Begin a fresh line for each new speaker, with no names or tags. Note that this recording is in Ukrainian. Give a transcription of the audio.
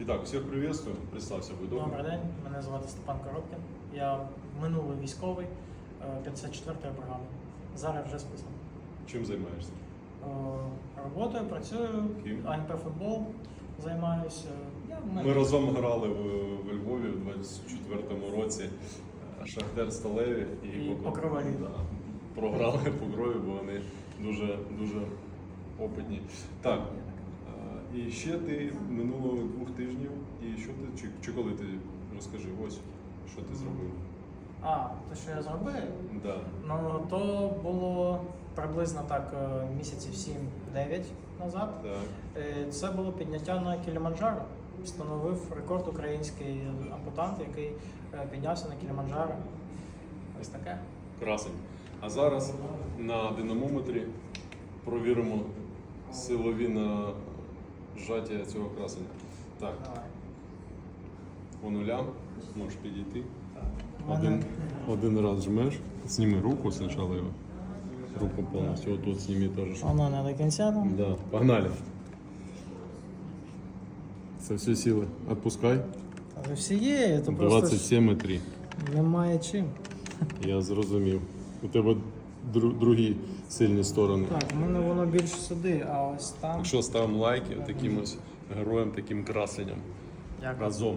Итак, всех приветствую. Представься, будь добрый.
Добрий день, мене звати Степан Коробкін. Я минулий військовий е, 54-ї бригади. Зараз вже списаний.
Чим займаєшся?
Е, Роботою працюю,
Ким?
АНП футбол займаюся. Я в мене-
Ми разом грали в, в Львові у 24-му році Шахтер Сталеві
І Покроварі.
Да, програли по крові, бо вони дуже дуже опитні. Так. І ще ти минуло двох тижнів. І що ти чи, чи коли ти розкажи, ось що ти зробив?
А, те, що я зробив,
Да.
ну то було приблизно так е, місяців 7-9 назад.
Так.
Е, Це було підняття на Кіліманджаро. Встановив рекорд український ампутант, який е, піднявся на Кіліманджаро. Ось таке.
Красень. А зараз на динамометрі провіримо силові нажаття цього красення. Так,
Давай.
по нулям можеш підійти. Один, один раз жмеш, зніми руку спочатку його. Руку повністю. От тут зніми теж.
Воно не до кінця там.
Да, погнали. Це всі сили. Отпускай.
Але всі є, то просто
27,3.
немає чим.
Я зрозумів. У тебе дру- другі сильні сторони.
Так, в мене воно більше сюди, а ось там.
Якщо ставимо лайки таким ось героям, таким красенням
Дякую.
разом.